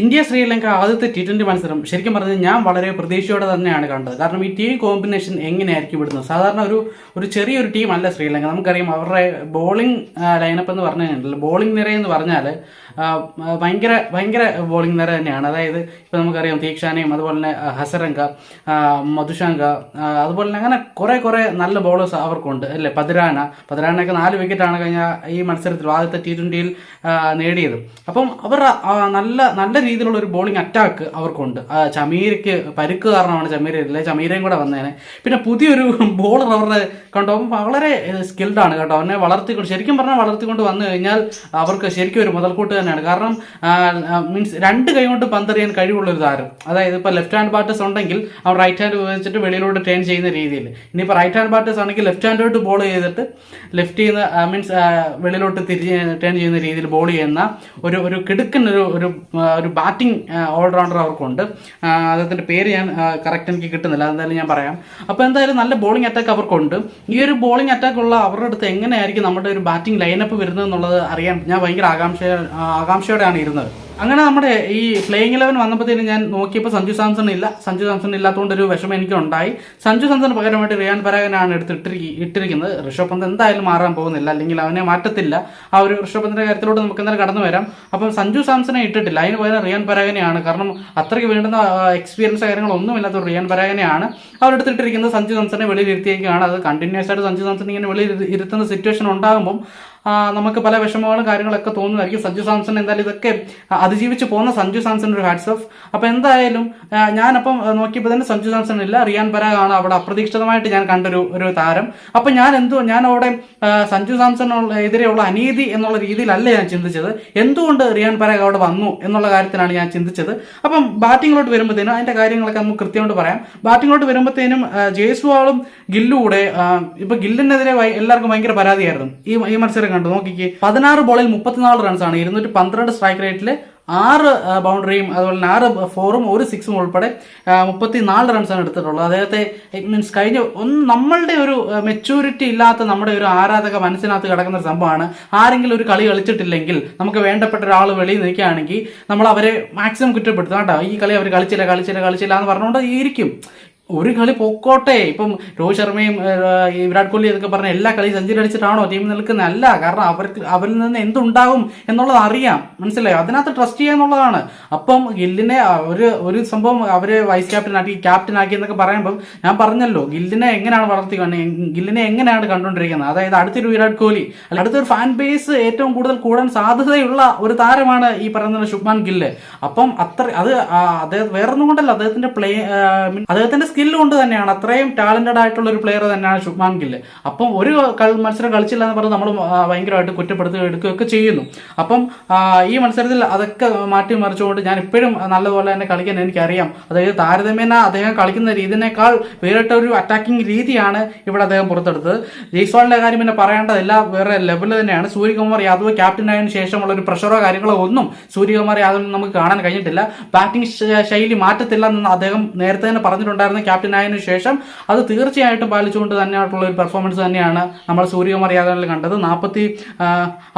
India Sri Lanka ആദ്യത്തെ T twenty മത്സരം. ശരിക്കും പറഞ്ഞാൽ ഞാൻ വളരെ പ്രതീക്ഷയോടെ തന്നെയാണ് കണ്ടത്. കാരണം ഈ ടീം കോമ്പിനേഷൻ എങ്ങനെയായിരിക്കും ഇവിടുന്നത് സാധാരണ ഒരു ഒരു ചെറിയൊരു ടീം അല്ല ശ്രീലങ്ക. നമുക്കറിയാം അവരുടെ ബോളിംഗ് ലൈനപ്പ് എന്ന് പറഞ്ഞു കഴിഞ്ഞാൽ ബോളിംഗ് നിര എന്ന് പറഞ്ഞാൽ ഭയങ്കര ഭയങ്കര ബോളിംഗ് നിര തന്നെയാണ്. അതായത് ഇപ്പം നമുക്കറിയാം തീക്ഷാനയും അതുപോലെ തന്നെ ഹസരംഗ മധുശങ്ക അതുപോലെ തന്നെ അങ്ങനെ കുറേ കുറേ നല്ല ബോളേഴ്സ് അവർക്കുണ്ട്. അല്ലേ? പതിരാന. പതിരാനൊക്കെ നാല് വിക്കറ്റാണ് കഴിഞ്ഞ ഈ മത്സരത്തിൽ ആദ്യത്തെ ടി ട്വന്റിയിൽ നേടിയത്. അപ്പം അവർ നല്ല നല്ല രീതിയിലുള്ള ഒരു ബോളിംഗ് അറ്റാക്ക് അവർക്കുണ്ട്. ചമീരയ്ക്ക് പരുക്ക് കാരണമാണ് ചമീര ഇല്ലേ ചമീരയും കൂടെ വന്നേനെ. പിന്നെ പുതിയൊരു ബോളർ അവരുടെ കണ്ടോ വളരെ സ്കിൽഡാണ് കേട്ടോ. അവനെ വളർത്തിക്കൊണ്ട് ശരിക്കും പറഞ്ഞാൽ വളർത്തിക്കൊണ്ട് വന്നു കഴിഞ്ഞാൽ അവർക്ക് ശരിക്കും ഒരു മുതൽക്കൂട്ട് തന്നെയാണ്. കാരണം മീൻസ് രണ്ട് കൈ കൊണ്ട് പന്തെറിയാൻ കഴിവുള്ള ഒരു താരം. അതായത് ഇപ്പോൾ ലെഫ്റ്റ് ഹാൻഡ് ബാറ്റേഴ്സ് ഉണ്ടെങ്കിൽ അവർ റൈറ്റ് ഹാൻഡ് ഉപയോഗിച്ചിട്ട് വെളിയിലോട്ട് ടേൺ ചെയ്യുന്ന രീതിയിൽ. ഇനിയിപ്പോൾ റൈറ്റ് ഹാൻഡ് ബാറ്റേഴ്സ് ആണെങ്കിൽ ലെഫ്റ്റ് ഹാൻഡായിട്ട് ബോൾ ചെയ്തിട്ട് ലെഫ്റ്റ് ചെയ്യുന്ന മീൻസ് വെളിയിലോട്ട് തിരിച്ച് ടേൺ ചെയ്യുന്ന രീതിയിൽ ബോൾ ചെയ്യുന്ന ഒരു ഒരു കിടുക്കൻ ഒരു ഒരു ബാറ്റിംഗ് ഓൾറൗണ്ടർ അവർക്കുണ്ട്. അദ്ദേഹത്തിന്റെ പേര് ഞാൻ കറക്റ്റ് എനിക്ക് കിട്ടുന്നില്ല. അതെന്തായാലും ഞാൻ പറയാം. അപ്പോൾ എന്തായാലും നല്ല ബോളിംഗ് അറ്റാക്ക് അവർക്കുണ്ട്. ഈ ഒരു ബോളിംഗ് അറ്റാക്ക് ഉള്ള അവരുടെ അടുത്ത് എങ്ങനെയായിരിക്കും നമ്മുടെ ഒരു ബാറ്റിംഗ് ലൈനപ്പ് വരുന്നത് എന്നുള്ളത് അറിയാൻ ഞാൻ ഭയങ്കര ആകാംക്ഷ ആകാംക്ഷയോടെയാണ് ഇരുന്നത്. അങ്ങനെ നമ്മുടെ ഈ പ്ലേയിങ് ഇലവൻ വന്നപ്പോഴത്തേനും ഞാൻ നോക്കിയപ്പോൾ സഞ്ജു സാംസൺ ഇല്ല. സഞ്ജു സാംസൺ ഇല്ലാത്തതുകൊണ്ട് ഒരു വിഷമം എനിക്ക് ഉണ്ടായി സഞ്ജു സാംസൺ പകരമായിട്ട് റിയാൻ പരാഗനാണ് എടുത്ത് ഇട്ടിരി ഇട്ടിരിക്കുന്നത്. ഋഷഭ് പന്ത് എന്തായാലും മാറാൻ പോകുന്നില്ല. അല്ലെങ്കിൽ അവനെ മാറ്റത്തില്ല. ആ ഒരു ഋഷഭ് പന്തിന്റെ കാര്യത്തിലോട്ട് നമുക്ക് എന്തായാലും കടന്നു വരാം. അപ്പം സഞ്ജു സാംസനെ ഇട്ടിട്ടില്ല. അതിന് പകരം റിയാൻ പരാഗനെയാണ്. കാരണം അത്രയ്ക്ക് വേണ്ടുന്ന എക്സ്പീരിയൻസ് കാര്യങ്ങളൊന്നും ഇല്ലാത്ത റിയാൻ പരാഗനെയാണ് അവരെടുത്തിട്ടിരിക്കുന്നത് സഞ്ജു സാംസനെ വെളിയിലിരുത്തിയേക്കാണ് അത് കണ്ടിന്യൂസ് ആയിട്ട് സഞ്ജു സാംസൺ ഇങ്ങനെ വെളിയിൽ ഇരു- ഇരുത്തുന്ന സിറ്റുവേഷൻ ഉണ്ടാകുമ്പം നമുക്ക് പല വിഷമങ്ങളും കാര്യങ്ങളൊക്കെ തോന്നുന്നതായിരിക്കും. സഞ്ജു സാംസൺ എന്തായാലും ഇതൊക്കെ അതിജീവിച്ച് പോകുന്ന സഞ്ജു സാംസൺ ഒരു ഹാറ്റ്സ് ഓഫ് അപ്പോൾ എന്തായാലും ഞാനപ്പം നോക്കിയപ്പോൾ തന്നെ സഞ്ജു സാംസൺ ഇല്ല റിയാൻ പരാഗാണ് അവിടെ അപ്രതീക്ഷിതമായിട്ട് ഞാൻ കണ്ടൊരു ഒരു താരം. അപ്പം ഞാൻ എന്തോ ഞാൻ അവിടെ സഞ്ജു സാംസണിനുള്ള എതിരെയുള്ള അനീതി എന്നുള്ള രീതിയിലല്ല ഞാൻ ചിന്തിച്ചത്. എന്തുകൊണ്ട് റിയാൻ പരാഗ് അവിടെ വന്നു എന്നുള്ള കാര്യത്തിലാണ് ഞാൻ ചിന്തിച്ചത്. അപ്പം ബാറ്റിങ്ങിലോട്ട് വരുമ്പോഴത്തേനും അതിന്റെ കാര്യങ്ങളൊക്കെ നമുക്ക് കൃത്യമായിട്ട് പറയാം. ബാറ്റിങ്ങിലോട്ട് വരുമ്പോഴത്തേനും ഗില്ലും ആ, ഇപ്പൊ ഗില്ലിനെതിരെ എല്ലാവർക്കും ഭയങ്കര പരാതിയായിരുന്നു. ഈ ഈ മത്സരം കണ്ടു. നോക്കിക്ക്. പതിനാറ് ബോളിൽ മുപ്പത്തിനാല് റൺസാണ് ഇരുന്നൂറ്റി പന്ത്രണ്ട് സ്ട്രൈക്ക് റേറ്റിൽ ആറ് ബൗണ്ടറിയും അതുപോലെ തന്നെ ആറ് ഫോറും ഒരു സിക്സും ഉൾപ്പെടെ മുപ്പത്തി നാല് റൺസാണ് എടുത്തിട്ടുള്ളത്. അദ്ദേഹത്തെ മീൻസ് കഴിഞ്ഞ ഒന്ന് നമ്മളുടെ ഒരു മെച്യൂരിറ്റി ഇല്ലാത്ത നമ്മുടെ ഒരു ആരാധക മനസ്സിനകത്ത് കിടക്കുന്ന ഒരു സംഭവമാണ്. ആരെങ്കിലും ഒരു കളി കളിച്ചിട്ടില്ലെങ്കിൽ നമുക്ക് വേണ്ടപ്പെട്ട ഒരാൾ വെളിയിൽ നിൽക്കുകയാണെങ്കിൽ നമ്മൾ അവരെ മാക്സിമം കുറ്റപ്പെടുത്തും. കേട്ടോ ഈ കളി അവർ കളിച്ചില്ല കളിച്ചില്ല കളിച്ചില്ല എന്ന് പറഞ്ഞുകൊണ്ട് ഇരിക്കും. ഒരു കളി പൊക്കോട്ടെ. ഇപ്പം രോഹിത് ശർമ്മയും വിരാട് കോഹ്ലി എന്നൊക്കെ പറഞ്ഞ എല്ലാ കളി സെഞ്ചുറി അടിച്ചിട്ടാണോ ടീം നിൽക്കുന്നത് അല്ല കാരണം അവർക്ക് അവരിൽ നിന്ന് എന്തുണ്ടാകും എന്നുള്ളത് അറിയാം. മനസ്സിലായോ? അതിനകത്ത് ട്രസ്റ്റ് ചെയ്യുക എന്നുള്ളതാണ്. അപ്പം ഗില്ലിനെ ഒരു ഒരു സംഭവം അവരെ വൈസ് ക്യാപ്റ്റൻ ആക്കി ക്യാപ്റ്റൻ ആക്കി എന്നൊക്കെ പറയുമ്പം ഞാൻ പറഞ്ഞല്ലോ ഗില്ലിനെ എങ്ങനെയാണ് വളർത്തി ഗില്ലിനെ എങ്ങനെയാണ് കണ്ടുകൊണ്ടിരിക്കുന്നത്? അതായത് അടുത്തൊരു വിരാട് കോഹ്ലി അല്ല അടുത്തൊരു ഫാൻ ബേസ് ഏറ്റവും കൂടുതൽ കൂടാൻ സാധ്യതയുള്ള ഒരു താരമാണ് ഈ പറയുന്ന ശുഭ്മാൻ ഗില്ല്. അപ്പം അത്ര അത് അദ്ദേഹം വേറൊന്നും കൊണ്ടല്ല അദ്ദേഹത്തിന്റെ പ്ലേ അദ്ദേഹത്തിന്റെ സ്കില്ല് കൊണ്ട് തന്നെയാണ്. അത്രയും ടാലന്റഡ് ആയിട്ടുള്ള ഒരു പ്ലെയർ തന്നെയാണ് ശുഭ്മാൻ ഗില്ല്. അപ്പം ഒരു മത്സരം കളിച്ചില്ല എന്ന് പറഞ്ഞ് നമ്മൾ ഭയങ്കരമായിട്ട് കുറ്റപ്പെടുത്തുക എടുക്കുകയൊക്കെ ചെയ്യുന്നു. അപ്പം ഈ മത്സരത്തിൽ അതൊക്കെ മാറ്റി മറിച്ചുകൊണ്ട് ഞാൻ ഇപ്പോഴും നല്ലതുപോലെ തന്നെ കളിക്കാൻ എനിക്കറിയാം. അതായത് താരതമ്യേന അദ്ദേഹം കളിക്കുന്ന രീതിനേക്കാൾ വേറിട്ട ഒരു അറ്റാക്കിംഗ് രീതിയാണ് ഇവിടെ അദ്ദേഹം പുറത്തെടുത്തത്. ജയ്സ്വാളിന്റെ കാര്യം പിന്നെ പറയേണ്ടതില്ല വേറെ ലെവൽ തന്നെയാണ്. സൂര്യകുമാർ യാദവ് ക്യാപ്റ്റൻ ആയതിനു ശേഷമുള്ള ഒരു പ്രഷറോ കാര്യങ്ങളോ ഒന്നും സൂര്യകുമാർ യാദവിന് നമുക്ക് കാണാൻ കഴിഞ്ഞിട്ടില്ല. ബാറ്റിംഗ് ശൈലി മാറ്റത്തില്ല എന്ന് അദ്ദേഹം നേരത്തെ തന്നെ പറഞ്ഞിട്ടുണ്ടായിരുന്നു. ക്യാപ്റ്റൻ ആയതിനു ശേഷം അത് തീർച്ചയായിട്ടും പാലിച്ചുകൊണ്ട് തന്നെയായിട്ടുള്ള ഒരു പെർഫോമൻസ് തന്നെയാണ് നമ്മൾ സൂര്യകുമാർ യാദവിൽ കണ്ടത്. നാൽപ്പത്തി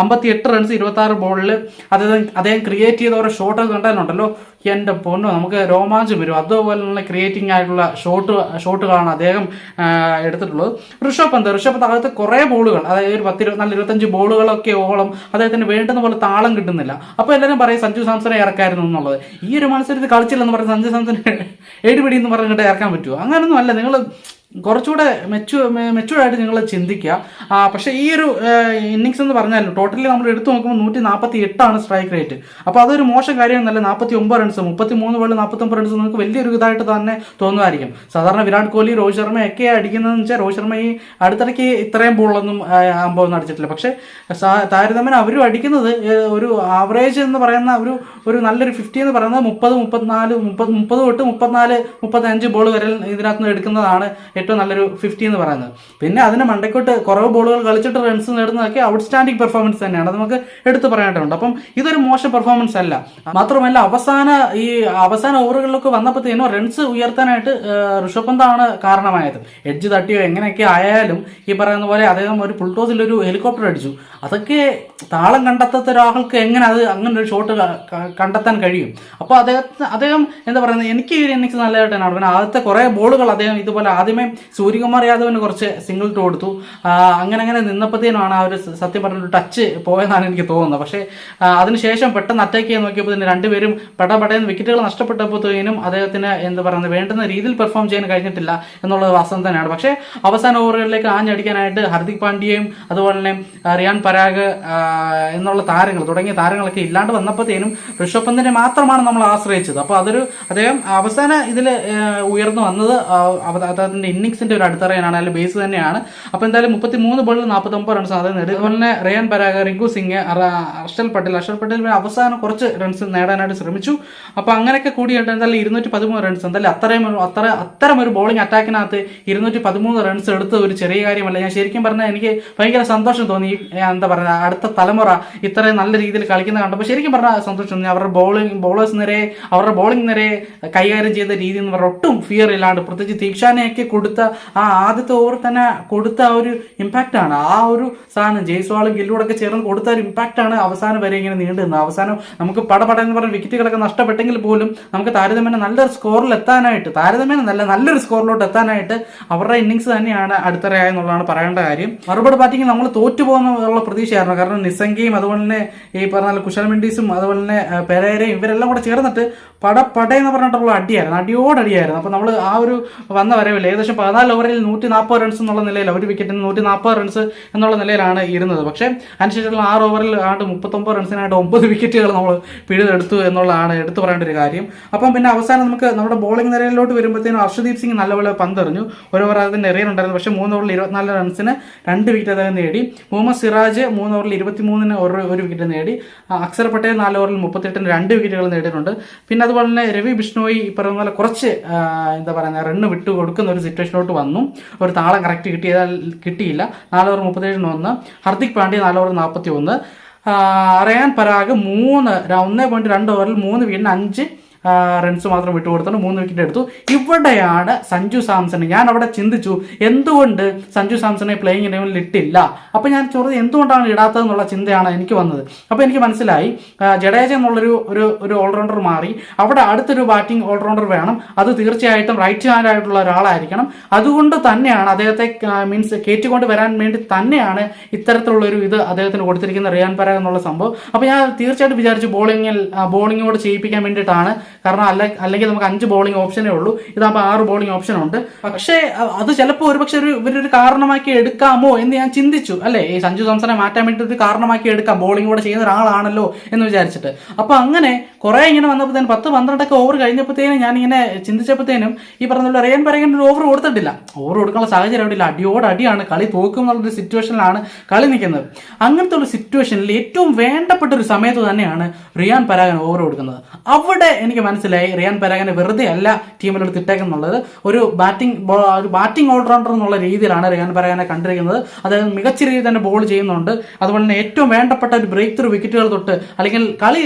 അമ്പത്തി എട്ട് റൺസ് ഇരുപത്തി ആറ് ബോളിൽ അദ്ദേഹം അദ്ദേഹം ക്രിയേറ്റ് ചെയ്ത ഓരോ ഷോട്ടൊക്കെ കണ്ടാലുണ്ടല്ലോ. എന്റെ പൊണ്ണു നമുക്ക് രോമാഞ്ചം വരും. അതുപോലുള്ള ക്രിയേറ്റിംഗ് ആയിട്ടുള്ള ഷോട്ട് ഷോട്ടുകളാണ് അദ്ദേഹം എടുത്തിട്ടുള്ളത്. ഋഷഭ് പന്ത് ഋഷഭ് പന്ത് കുറേ ബോളുകൾ അതായത് ഒരു പത്ത് ഇരുപത്തിനാല് ഇരുപത്തഞ്ച് ബോളുകളൊക്കെ ഓളം അദ്ദേഹത്തിന് വേണ്ടുന്ന പോലെ താളം കിട്ടുന്നില്ല. അപ്പോൾ എല്ലാവരും പറയും സഞ്ജു സാംസനെ ഇറക്കായിരുന്നു എന്നുള്ളത്. ഈ ഒരു മത്സരത്തിൽ കളിച്ചില്ലെന്ന് പറഞ്ഞ് സഞ്ജു സാംസനെ ഏടുപിടി എന്ന് പറഞ്ഞിട്ട് ഇറക്കാൻ പറ്റുമോ അങ്ങനൊന്നും അല്ല. നിങ്ങൾ കുറച്ചുകൂടെ മെച്ചു ആയിട്ട് നിങ്ങൾ ചിന്തിക്കുക. പക്ഷേ ഈ ഒരു ഇന്നിങ്സ് എന്ന് പറഞ്ഞാലും ടോട്ടലി നമ്മൾ എടുത്തു നോക്കുമ്പോൾ നൂറ്റി നാൽപ്പത്തി എട്ടാണ് സ്ട്രൈക്ക് റേറ്റ് അപ്പോൾ അതൊരു മോശം കാര്യമൊന്നുമല്ല. നാൽപ്പത്തി ഒമ്പത് റൺസ് മുപ്പത്തി മൂന്ന് ബോളിൽ നാൽപ്പത്തൊമ്പത് റൺസ് നിങ്ങൾക്ക് വലിയൊരു ഇതായിട്ട് തന്നെ തോന്നുമായിരിക്കും. സാധാരണ വിരാട് കോഹ്ലി രോഹിത് ശർമ്മ ഒക്കെ അടിക്കുന്നതെന്ന് വെച്ചാൽ രോഹിത് ശർമ്മ ഈ അടുത്തിടയ്ക്ക് ഇത്രയും ബോളൊന്നും ആകുമ്പോൾ അടിച്ചിട്ടില്ല പക്ഷേ താരതമ്യം അവരും അടിക്കുന്നത് ഒരു ആവറേജ് എന്ന് പറയുന്ന ഒരു ഒരു നല്ലൊരു ഫിഫ്റ്റി എന്ന് പറയുന്നത് മുപ്പത് മുപ്പത്തിനാല് മുപ്പത് മുപ്പത് തൊട്ട് മുപ്പത്തിനാല് മുപ്പത്തഞ്ച് ബോൾ വരെ ഇതിനകത്ത് നിന്ന് എടുക്കുന്നതാണ് ഏറ്റവും നല്ലൊരു ഫിഫ്റ്റി എന്ന് പറയുന്നത്. പിന്നെ അതിന് മണ്ടക്കോട്ട് കുറവ് ബോളുകൾ കളിച്ചിട്ട് റൺസ് നേടുന്നതൊക്കെ ഔട്ട്സ്റ്റാൻഡിംഗ് പെർഫോമൻസ് തന്നെയാണ്. അത് നമുക്ക് എടുത്തു പറയേണ്ടതുണ്ട് അപ്പം ഇതൊരു മോശം പെർഫോമൻസ് അല്ല. മാത്രമല്ല അവസാന ഈ അവസാന ഓവറുകളിലൊക്കെ വന്നപ്പോഴത്തേനും റൺസ് ഉയർത്താനായിട്ട് ഋഷഭ് പന്താണ് കാരണമായത്. എഡ്ജ് തട്ടിയോ എങ്ങനെയൊക്കെ ആയാലും ഈ പറയുന്ന പോലെ അദ്ദേഹം ഒരു പുൾട്ടോസിൽ ഒരു ഹെലികോപ്റ്റർ അടിച്ചു. അതൊക്കെ താളം കണ്ടെത്താത്ത ഒരാൾക്ക് എങ്ങനെ അത് അങ്ങനെ ഒരു ഷോട്ട് കണ്ടെത്താൻ കഴിയും? അപ്പോൾ അദ്ദേഹത്തിന് അദ്ദേഹം എന്താ പറയുന്നത്? എനിക്ക് ഇന്നിങ്സ് നല്ലതായിട്ട് തന്നെ പിന്നെ ആദ്യത്തെ കുറേ ബോളുകൾ അദ്ദേഹം ഇതുപോലെ ആദ്യമേ സൂര്യകുമാർ യാദവിന് കുറച്ച് സിംഗിൾ ഇട്ട് കൊടുത്തു. അങ്ങനെ അങ്ങനെ നിന്നപ്പോഴത്തേനുമാണ് ആ ഒരു സത്യം പറഞ്ഞൊരു ടച്ച് പോയെന്നാണ് എനിക്ക് തോന്നുന്നത്. പക്ഷേ അതിനുശേഷം പെട്ടെന്ന് അറ്റാക്ക് ചെയ്യാൻ നോക്കിയപ്പോൾ തന്നെ രണ്ടുപേരും പടപടയെന്ന് വിക്കറ്റുകൾ നഷ്ടപ്പെട്ടപ്പോഴത്തേനും അദ്ദേഹത്തിന് എന്ത് പറയുന്നത് വേണ്ടുന്ന രീതിയിൽ പെർഫോം ചെയ്യാൻ കഴിഞ്ഞിട്ടില്ല എന്നുള്ളത് വാസ്തവം തന്നെയാണ്. പക്ഷേ അവസാന ഓവറുകളിലേക്ക് ആഞ്ഞടിക്കാനായിട്ട് ഹർദിക് പാണ്ഡ്യയും അതുപോലെ തന്നെ റിയാൻ പരാഗ് എന്നുള്ള താരങ്ങൾ തുടങ്ങിയ താരങ്ങളൊക്കെ ഇല്ലാണ്ട് വന്നപ്പോഴത്തേനും ഋഷഭ് പന്തിനെ മാത്രമാണ് നമ്മൾ ആശ്രയിച്ചത്. അപ്പോൾ അതൊരു അദ്ദേഹം അവസാന ഇതിൽ ഉയർന്നു വന്നത് അദ്ദേഹത്തിന്റെ ഇന്നിങ്സിന്റെ ഒരു അടിത്തറയാണ് അല്ലെങ്കിൽ ബേസ് തന്നെയാണ്. അപ്പോൾ എന്തായാലും മുപ്പത്തി മൂന്ന് ബോളിൽ നാൽപ്പത്തി ഒമ്പത് റൺസ് അദ്ദേഹം നേടി. അതുപോലെ തന്നെ റിയാൻ പരാഗ് റിങ്കു സിംഗ് അർഷൽ പട്ടേൽ. അർഷൽ പട്ടേൽ അവസാനം കുറച്ച് റൺസ് നേടാനായിട്ട് ശ്രമിച്ചു. അപ്പോൾ അങ്ങനെയൊക്കെ കൂടിയിട്ട് എന്തായാലും ഇരുന്നൂറ്റി പതിമൂന്ന് റൺസ് എന്തായാലും അത്രയും അത്ര അത്തരം ഒരു ബോളിംഗ് അറ്റാക്കിനകത്ത് ഇരുന്നൂറ്റി പതിമൂന്ന് റൺസ് എടുത്ത ഒരു ചെറിയ കാര്യമല്ല. ഞാൻ ശരിക്കും പറഞ്ഞാൽ എനിക്ക് ഭയങ്കര സന്തോഷം തോന്നി. എന്താ പറയുക അടുത്ത തലമുറ ഇത്രയും നല്ല രീതിയിൽ കളിക്കുന്ന കണ്ടപ്പോൾ ശരിക്കും പറഞ്ഞാൽ സന്തോഷം തോന്നി. അവരുടെ ബോളിംഗ് ബോളേഴ്സ് നിരയെ അവരുടെ ബോളിംഗ് നിരയെ കൈകാര്യം ചെയ്ത രീതി എന്ന് പറഞ്ഞാൽ ഒട്ടും ഫിയർ ഇല്ലാണ്ട് പ്രത്യേകിച്ച് തീക്ഷാനയൊക്കെ കൊടുത്ത ആ ആദ്യത്തെ ഓവർ തന്നെ കൊടുത്ത ആ ഒരു ഇമ്പാക്റ്റ് ആണ്. ആ ഒരു സാധനം ജയ്സ്വാളും ഗില്ലൂടൊക്കെ ചേർന്ന് കൊടുത്ത ഒരു ആണ് അവസാനം വരെ ഇങ്ങനെ നീണ്ടു നിന്നത്. അവസാനം നമുക്ക് പടപട എന്ന് പറഞ്ഞ വിക്കറ്റുകളൊക്കെ നഷ്ടപ്പെട്ടെങ്കിൽ പോലും നമുക്ക് താരതമ്യേന നല്ലൊരു സ്കോറിൽ എത്താനായിട്ട് താരതമ്യേന നല്ല നല്ലൊരു സ്കോറിലോട്ട് എത്താനായിട്ട് അവരുടെ ഇന്നിങ്സ് തന്നെയാണ് അടുത്തറയായെന്നുള്ളതാണ് പറയേണ്ട കാര്യം. മറുപടി ബാറ്റിംഗ് നമ്മൾ തോറ്റു പോകുന്നുള്ള പ്രതീക്ഷയായിരുന്നു. കാരണം നിസംഗയും അതുപോലെ തന്നെ ഈ പറഞ്ഞ പോലെ കുശൽ മെൻഡീസും അതുപോലെ തന്നെ പെരേരയും ഇവരെല്ലാം കൂടെ ചേർന്നിട്ട് പട പട എന്ന് പറഞ്ഞിട്ടുള്ള അടിയായിരുന്നു. അടിയോടടിയായിരുന്നു. അപ്പോൾ നമ്മൾ ആ ഒരു വന്ന വരവില്ല ഏകദേശം പതിനാല് ഓവറിൽ നൂറ്റി നാൽപ്പത് റൺസ് എന്നുള്ള നിലയിൽ ഒരു വിക്കറ്റിന് നൂറ്റി നാൽപ്പത് റൺസ് എന്നുള്ള നിലയിലാണ് ഇരുന്നത്. പക്ഷേ അതിനുശേഷമുള്ള ആറ് ഓവറിൽ ആണ്ട് മുപ്പത്തൊമ്പത് റൺസിനായിട്ട് ഒമ്പത് വിക്കറ്റുകൾ നമ്മൾ പിഴുതെടുത്തു എന്നുള്ളതാണ് എടുത്തു പറയേണ്ട ഒരു കാര്യം. അപ്പം പിന്നെ അവസാനം നമുക്ക് നമ്മുടെ ബോളിംഗ് നിരയിലോട്ട് വരുമ്പോഴത്തേനും അർഷദീപ് സിംഗ് നല്ലപോലെ പന്തെറിഞ്ഞു. ഒരു ഓവർ അതിന് എറിയുന്നുണ്ടായിരുന്നു പക്ഷേ മൂന്ന് ഓവറിൽ ഇരുപത്തിനാല് റൺസിന് രണ്ട് വിക്കറ്റ് അദ്ദേഹം നേടി. മുഹമ്മദ് സിറാജ് മൂന്ന് ഓവറിൽ ഇരുപത്തിമൂന്നിന് ഒരു ഒരു വിക്കറ്റ് നേടി. അക്സർ പട്ടേൽ നാല് ഓവറിൽ മുപ്പത്തെട്ടിന് രണ്ട് വിക്കറ്റുകൾ നേടിയിട്ടുണ്ട്. പിന്നെ അതുപോലെ തന്നെ രവി ബിഷ്ണോയി ഈ പോലെ കുറച്ച് എന്താ പറയുക റണ്ണ് വിട്ടു കൊടുക്കുന്ന ഒരു സിറ്റുവേഷനിലോട്ട് വന്നു. ഒരു താളം കറക്റ്റ് കിട്ടിയതാൽ കിട്ടിയില്ല. നാല് ഓവർ മുപ്പത്തേഴിന് ഒന്ന് ഹർദിക് പാണ്ഡ്യ നാല് ഓവർ നാൽപ്പത്തി ഒന്ന് റയാൻ പരാഗ് മൂന്ന് ഒന്നേ പോയിന്റ് രണ്ട് ഓവറിൽ മൂന്ന് വീണ്ടും അഞ്ച്. റൺസ് മാത്രം വിട്ടുകൊടുത്തോണ്ട് മൂന്ന് വിക്കറ്റ് എടുത്തു. ഇവിടെയാണ് സഞ്ജു സാംസൺ ഞാൻ അവിടെ ചിന്തിച്ചു എന്തുകൊണ്ട് സഞ്ജു സാംസണെ പ്ലേയിങ് ഇലവനിൽ ഇട്ടില്ല? അപ്പോൾ ഞാൻ ചോദിച്ചത് എന്തുകൊണ്ടാണ് ഇടാത്തതെന്നുള്ള ചിന്തയാണ് എനിക്ക് വന്നത്. അപ്പോൾ എനിക്ക് മനസ്സിലായി ജഡേജ എന്നുള്ളൊരു ഒരു ഒരു ഓൾറൗണ്ടർ മാറി. അവിടെ അടുത്തൊരു ബാറ്റിംഗ് ഓൾറൗണ്ടർ വേണം. അത് തീർച്ചയായിട്ടും റൈറ്റ് ഹാൻഡ് ആയിട്ടുള്ള ഒരാളായിരിക്കണം. അതുകൊണ്ട് തന്നെയാണ് അദ്ദേഹത്തെ മീൻസ് കയറ്റിക്കൊണ്ട് വരാൻ വേണ്ടി തന്നെയാണ് ഇത്തരത്തിലുള്ള ഒരു ഇത് അദ്ദേഹത്തിന് കൊടുത്തിരിക്കുന്ന റിയാൻ പരാഗ് എന്നുള്ള സംഭവം. അപ്പോൾ ഞാൻ തീർച്ചയായിട്ടും വിചാരിച്ചു ബോളിങ്ങിൽ ബോളിങ്ങോട് ചെയ്യിപ്പിക്കാൻ വേണ്ടിയിട്ടാണ് കാരണം അല്ല അല്ലെങ്കിൽ നമുക്ക് അഞ്ച് ബോളിംഗ് ഓപ്ഷനേ ഉള്ളൂ. ഇതാകുമ്പോൾ ആറ് ബോളിംഗ് ഓപ്ഷൻ ഉണ്ട്. പക്ഷേ അത് ചിലപ്പോൾ ഒരുപക്ഷെ ഒരു ഇവരൊരു കാരണമാക്കി എടുക്കാമോ എന്ന് ഞാൻ ചിന്തിച്ചു. അല്ലേ? ഈ സഞ്ജു സാംസനെ മാറ്റാൻ വേണ്ടി ഒരു കാരണമാക്കി എടുക്കാം. ബോളിംഗ് കൂടെ ചെയ്യുന്ന ഒരാളാണല്ലോ എന്ന് വിചാരിച്ചിട്ട്. അപ്പോൾ അങ്ങനെ കുറേ ഇങ്ങനെ വന്നപ്പോഴത്തേനും പത്ത് പന്ത്രണ്ടൊക്കെ ഓവർ കഴിഞ്ഞപ്പോഴത്തേനും ഞാൻ ഇങ്ങനെ ചിന്തിച്ചപ്പോഴത്തേനും ഈ പറഞ്ഞ റിയൻ പരകൻ ഒരു ഓവർ കൊടുത്തിട്ടില്ല. ഓവർ കൊടുക്കാനുള്ള സാഹചര്യം അവിടെ ഇല്ല. അടിയോട് അടിയാണ്. കളി തോക്കും എന്നുള്ളൊരു സിറ്റുവേഷനിലാണ് കളി നിൽക്കുന്നത്. അങ്ങനത്തെ ഒരു സിറ്റുവേഷനിൽ ഏറ്റവും വേണ്ടപ്പെട്ട ഒരു സമയത്ത് തന്നെയാണ് റിയാൻ പരാഗൻ ഓവർ കൊടുക്കുന്നത്. അവിടെ എനിക്ക് മനസ്സിലായി. റിയാൻ പരാഗനെ വെറുതെ അല്ല ടീമിനോട് തിട്ടേക്കുന്നുള്ളത് ഒരു ബാറ്റിംഗ് ഒരു ബാറ്റിംഗ് ഓൾറൗണ്ടർ എന്നുള്ള രീതിയിലാണ് റിയാൻ പരാഗനെ കണ്ടിരിക്കുന്നത്. അദ്ദേഹം മികച്ച രീതിയിൽ തന്നെ ബോൾ ചെയ്യുന്നുണ്ട്. അതുപോലെ തന്നെ ഏറ്റവും വേണ്ടപ്പെട്ട ഒരു ബ്രേക്ക് ത്രൂ വിക്കറ്റുകൾ തൊട്ട് അല്ലെങ്കിൽ കളി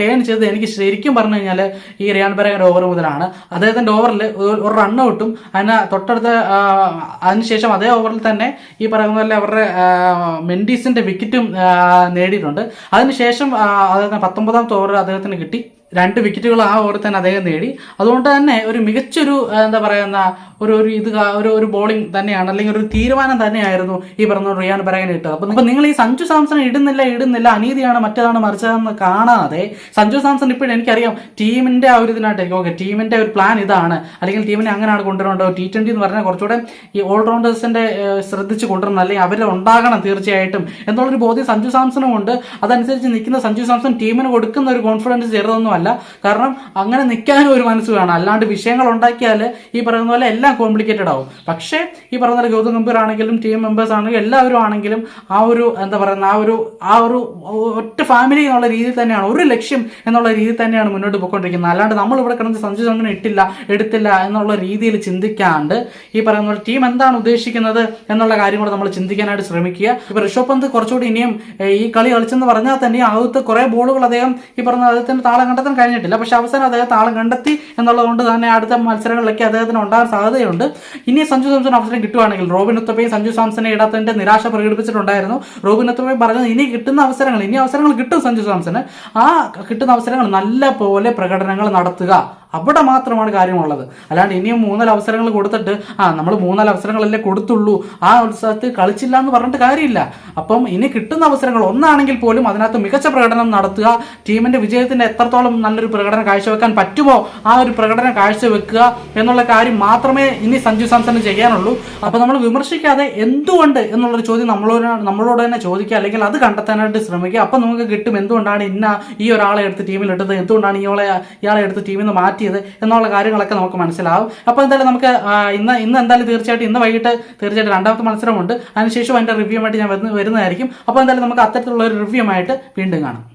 ടേൺ ചെയ്ത് എനിക്ക് ശരിക്കും പറഞ്ഞു കഴിഞ്ഞാൽ ഈ റിയാൻ പരാഗന്റെ ഓവർ മുതലാണ്. അദ്ദേഹത്തിന്റെ ഓവറിൽ ഒരു റൺ ഔട്ടും അതിന് തൊട്ടടുത്ത അതിനുശേഷം അതേ ഓവറിൽ തന്നെ ഈ പറയുന്ന പോലെ അവരുടെ മെൻഡീസിന്റെ വിക്കറ്റും നേടിയിട്ടുണ്ട്. അതിനുശേഷം അദ്ദേഹത്തിന് പത്തൊമ്പതാമത്തെ ഓവർ അദ്ദേഹത്തിന് കിട്ടി. രണ്ട് വിക്കറ്റുകൾ ആ ഓവറിൽ തന്നെ അദ്ദേഹം നേടി. അതുകൊണ്ട് തന്നെ ഒരു മികച്ചൊരു എന്താ പറയുന്ന ഒരു ഒരു ഇത് ഒരു ഒരു ബോളിംഗ് തന്നെയാണ് അല്ലെങ്കിൽ ഒരു തീരുമാനം തന്നെയായിരുന്നു ഈ പറഞ്ഞ റിയാൻ പരാഗൻ ഇട്ടത്. അപ്പം നിങ്ങൾ ഈ സഞ്ജു സാംസൺ ഇടുന്നില്ല ഇടുന്നില്ല അനീതിയാണ് മറ്റേതാണ് മറിച്ചതെന്ന് കാണാതെ സഞ്ജു സാംസൺ ഇപ്പോഴും എനിക്കറിയാം ടീമിന്റെ ആ ഒരു ഇതിനായിട്ടായിരിക്കും. ഓക്കെ ടീമിന്റെ ഒരു പ്ലാൻ ഇതാണ്. അല്ലെങ്കിൽ ടീമിനെ അങ്ങനെയാണ് കൊണ്ടുവരേണ്ടത് ടി ട്വന്റി എന്ന് പറഞ്ഞാൽ കുറച്ചുകൂടെ ഈ ഓൾറൗണ്ടേഴ്സിന്റെ ശ്രദ്ധിച്ച് കൊണ്ടുവരണം. അല്ലെങ്കിൽ അവർ ഉണ്ടാകണം തീർച്ചയായിട്ടും എന്നുള്ളൊരു ബോധ്യം സഞ്ജു സാംസണും ഉണ്ട്. അതനുസരിച്ച് നിൽക്കുന്ന സഞ്ജു സാംസൺ ടീമിന് കൊടുക്കുന്ന ഒരു കോൺഫിഡൻസ് ചെറുതൊന്നുമല്ല. കാരണം അങ്ങനെ നിൽക്കാനും ഒരു മനസ്സ് വേണം. അല്ലാണ്ട് വിഷയങ്ങൾ ഉണ്ടാക്കിയാൽ ഈ പറയുന്ന പോലെ എല്ലാം എല്ലാം കോംപ്ലിക്കേറ്റഡ് ആവും. പക്ഷേ ഈ പറഞ്ഞ ഗൗതം ഗംഭീർ ആണെങ്കിലും ടീം മെമ്പേഴ്സ് ആണെങ്കിലും എല്ലാവരും ആണെങ്കിലും ആ ഒരു എന്താ പറയുന്ന ആ ഒരു ആ ഒരു ഒറ്റ ഫാമിലി എന്നുള്ള രീതിയിൽ തന്നെയാണ് ഒരു ലക്ഷ്യം എന്നുള്ള രീതിയിൽ തന്നെയാണ് മുന്നോട്ട് പോയിക്കൊണ്ടിരിക്കുന്നത്. അല്ലാണ്ട് നമ്മൾ ഇവിടെ കിടന്ന് സഞ്ജു സാംസൺ ഇട്ടില്ല എടുത്തില്ല എന്നുള്ള രീതിയിൽ ചിന്തിക്കാണ്ട് ഈ പറയുന്ന ടീം എന്താണ് ഉദ്ദേശിക്കുന്നത് എന്നുള്ള കാര്യം കൂടെ നമ്മൾ ചിന്തിക്കാനായിട്ട് ശ്രമിക്കുക. ഇപ്പൊ ഋഷഭ് പന്ത് കുറച്ചുകൂടി ഇനിയും ഈ കളി കളിച്ചെന്ന് പറഞ്ഞാൽ തന്നെ ആദ്യത്തെ കുറെ ബോളുകൾ അദ്ദേഹം ഈ പറഞ്ഞ അദ്ദേഹത്തിന് താളം കണ്ടെത്താൻ കഴിഞ്ഞിട്ടില്ല. പക്ഷെ അവസാനം അദ്ദേഹം താളം കണ്ടെത്തി എന്നുള്ളതുകൊണ്ട് തന്നെ അടുത്ത മത്സരങ്ങളിലൊക്കെ അദ്ദേഹത്തിന് ഉണ്ടാകാൻ സാധ്യതയുണ്ട്. ഇനി സഞ്ജു സാംസൺ അവസരം കിട്ടുവാണെങ്കിൽ റോബിൻ ഉത്തപ്പയും സഞ്ജു സാംസനെ ഇടാത്തതിന്റെ നിരാശ പ്രകടിപ്പിച്ചിട്ടുണ്ടായിരുന്നു. റോബിൻ ഉത്തപ്പയും പറഞ്ഞത് ഇനി കിട്ടുന്ന അവസരങ്ങൾ ഇനി അവസരങ്ങൾ കിട്ടും സഞ്ജു സാംസന്. ആ കിട്ടുന്ന അവസരങ്ങൾ നല്ല പോലെ പ്രകടനങ്ങൾ നടത്തുക. അവിടെ മാത്രമാണ് കാര്യമുള്ളത്. അല്ലാണ്ട് ഇനിയും മൂന്നാൽ അവസരങ്ങൾ കൊടുത്തിട്ട് ആ നമ്മൾ മൂന്നാൽ അവസരങ്ങളല്ലേ കൊടുത്തുള്ളൂ. ആ ഉത്സവത്തിൽ കളിച്ചില്ല എന്ന് പറഞ്ഞിട്ട് കാര്യമില്ല. അപ്പം ഇനി കിട്ടുന്ന അവസരങ്ങൾ ഒന്നാണെങ്കിൽ പോലും അതിനകത്ത് മികച്ച പ്രകടനം നടത്തുക ടീമിന്റെ വിജയത്തിന്റെ എത്രത്തോളം നല്ലൊരു പ്രകടനം കാഴ്ചവെക്കാൻ പറ്റുമോ ആ ഒരു പ്രകടനം കാഴ്ചവെക്കുക എന്നുള്ള കാര്യം മാത്രമേ ഇനി സഞ്ജു സാംസണ് ചെയ്യാനുള്ളൂ. അപ്പൊ നമ്മൾ വിമർശിക്കാതെ എന്തുകൊണ്ട് എന്നുള്ളൊരു ചോദ്യം നമ്മളോട് നമ്മളോട് തന്നെ ചോദിക്കുക അല്ലെങ്കിൽ അത് കണ്ടെത്താനായിട്ട് ശ്രമിക്കുക. അപ്പൊ നമുക്ക് കിട്ടും എന്തുകൊണ്ടാണ് ഇന്ന ഈ ഒരാളെ എടുത്ത് ടീമിൽ ഇട്ടത് എന്തുകൊണ്ടാണ് ഇയാളെ ഇയാളെ എടുത്ത് ടീമിൽ നിന്ന് മാറ്റിയത് എന്നുള്ള കാര്യങ്ങളൊക്കെ നമുക്ക് മനസ്സിലാവും. അപ്പോൾ എന്തായാലും നമുക്ക് ഇന്ന് ഇന്ന് എന്തായാലും തീർച്ചയായിട്ടും ഇന്ന് വൈകിട്ട് തീർച്ചയായിട്ടും രണ്ടാമത്തെ മത്സരമുണ്ട്. അതിനുശേഷം അതിന്റെ റിവ്യൂ ആയിട്ട് ഞാൻ വരുന്ന- വരുന്നതായിരിക്കും. അപ്പോൾ എന്തായാലും നമുക്ക് അത്തരത്തിലുള്ള ഒരു റിവ്യൂ ആയിട്ട് വീണ്ടും കാണാം.